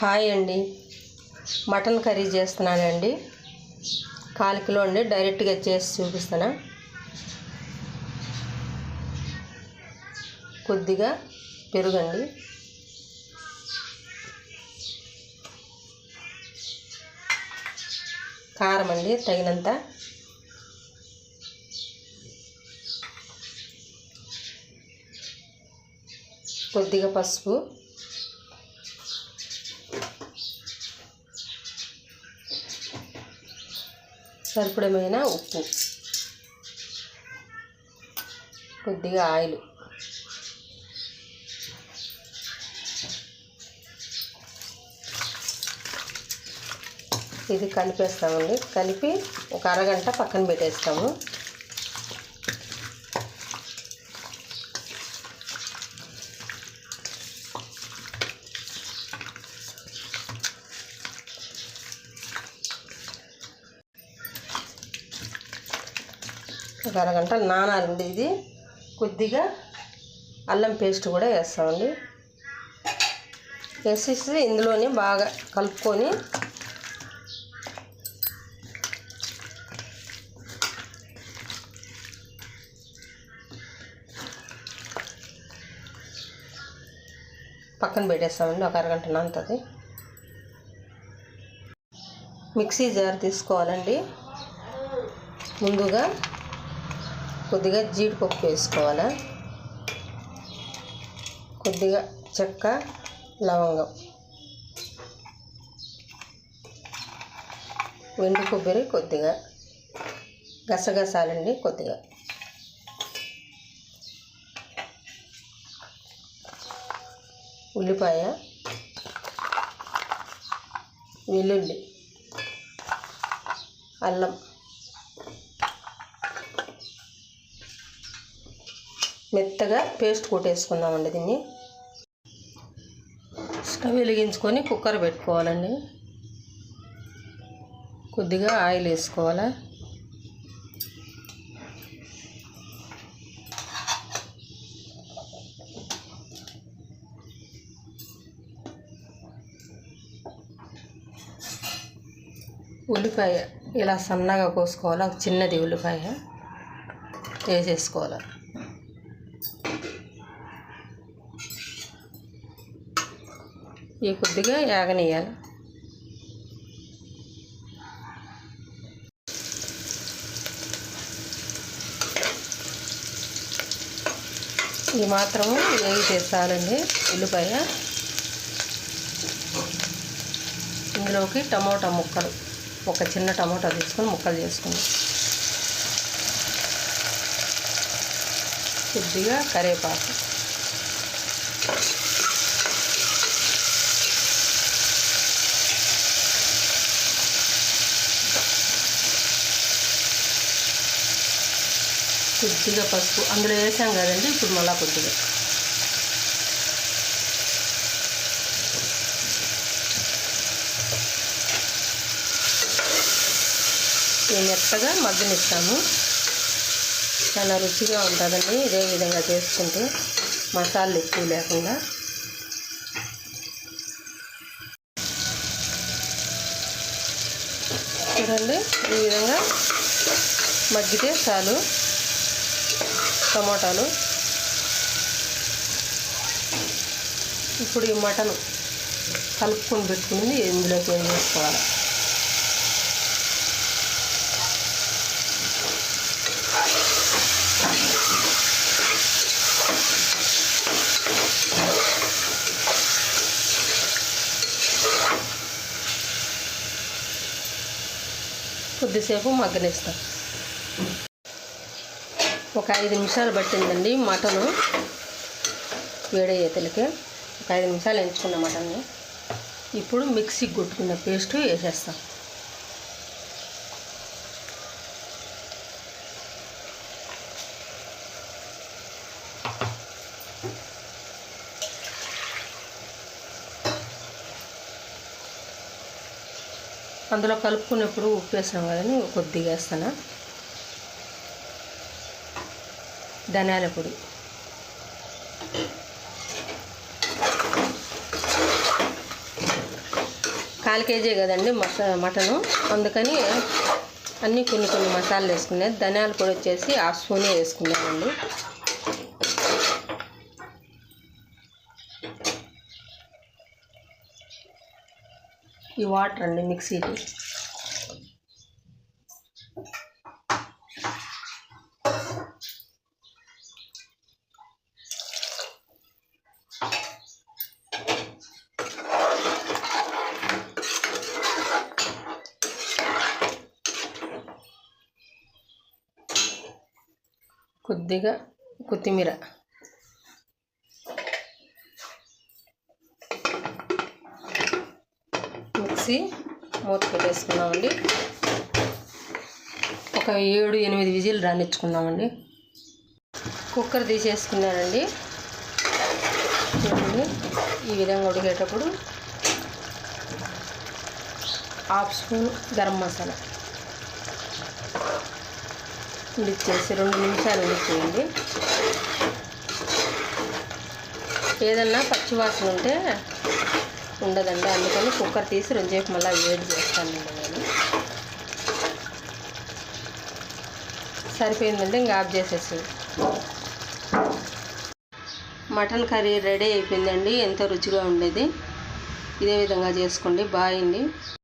Hi అండి. Mutton curry చేస్తున్నానండి. కాలు కిలో అండి డైరెక్ట్గా చేసి చూపిస్తాను కొద్దిగా పెరుగండి. కారం అండి తగినంత. కొద్దిగా పసుపు. సరిపడమైన ఉప్పు. కొద్దిగా ఆయిల్. ఇది కలిపేస్తామండి. కలిపి ఒక అరగంట పక్కన పెట్టేస్తాము. ఒక అరగంట నానాలండి ఇది. కొద్దిగా అల్లం పేస్ట్ కూడా వేస్తామండి. వేసేసి ఇందులోనే బాగా కలుపుకొని పక్కన పెట్టేస్తామండి ఒక అరగంట నానుతుంది. మిక్సీ జార్ తీసుకోవాలండి. ముందుగా కొద్దిగా జీడిపప్పు వేసుకోవాలి? కొద్దిగా చెక్క లవంగం. వెండి కొబ్బరి కొద్దిగా. గసగసాలండి కొద్దిగా. ఉల్లిపాయ వెల్లుల్లి అల్లం. మెత్తగా పేస్ట్ కొట్టేసుకుందామండి దీన్ని. స్టవ్ వెలిగించుకొని కుక్కర్ పెట్టుకోవాలండి. కొద్దిగా ఆయిల్ వేసుకోవాలా? ఉల్లిపాయ ఇలా సన్నగా కోసుకోవాలి ఒక చిన్నది ఉల్లిపాయ వేసేసుకోవాలి? ఈ కొద్దిగా యాగనియాలి ఇది మాత్రము వేగి చేస్తారండి ఉల్లిపాయ. ఇందులోకి టమోటా ముక్కలు ఒక చిన్న టమోటా తీసుకొని ముక్కలు చేసుకుని కొద్దిగా కరివేపాకు. కొద్దిగా పసుపు. అందులో వేసాం కదండి ఇప్పుడు మళ్ళా కొద్దిగా మెత్తగా మగ్గనిస్తాము. చాలా రుచిగా ఉంటుందండి ఇదే విధంగా చేసుకుంటే మసాలాలు ఎక్కువ లేకుండా. చూడండి ఈ విధంగా మగ్గితే చాలు. టమాటాలు. ఇప్పుడు ఈ మటన్ కలుపుకొని పెట్టుకుని ఇందులోకి ఏం చేసుకోవాలి? కొద్దిసేపు మగ్గనిస్తాను. ఒక ఐదు నిమిషాలు పట్టిందండి మటను. వేడయ్యేతలకి ఒక ఐదు నిమిషాలు ఎంచుకున్న మటన్ని. ఇప్పుడు మిక్సీకి కొట్టుకున్న పేస్ట్ వేసేస్తాం. అందులో కలుపుకున్నప్పుడు ఉప్పు వేసాం కదని కొద్దిగా వేస్తాను. ధనియాల పొడి. కాల్ కేజీ కదండి మసా మటను. అందుకని అన్నీ కొన్ని కొన్ని మసాలాలు వేసుకున్నాయి ధనియాల పొడి వచ్చేసి ఆ స్పూనే వేసుకున్నానండి. ఈ వాటర్ అండి మిక్సీకి కొద్దిగా కొత్తిమీర. మిక్సీ మూత పెట్టేసుకున్నామండి. ఒక ఏడు ఎనిమిది విజిల్ రానిచ్చుకున్నామండి. కుక్కర్ తీసేసుకున్నానండి. చూడండి ఈ విధంగా ఉడికేటప్పుడు హాఫ్ స్పూన్ గరం మసాలా. ఉడిచేసి రెండు నిమిషాలు ఉడిచేయండి ఏదన్నా పచ్చివాసన ఉంటే ఉండదండి. అందుకని కుక్కర్ తీసి రెండుసేపు మళ్ళీ వేడి చేస్తానండి నేను. సరిపోయిందంటే ఇంకా ఆఫ్ చేసేసి. మటన్ కర్రీ రెడీ అయిపోయిందండి. ఎంతో రుచిగా ఉండేది. ఇదే విధంగా చేసుకోండి. బాయ్ అండి.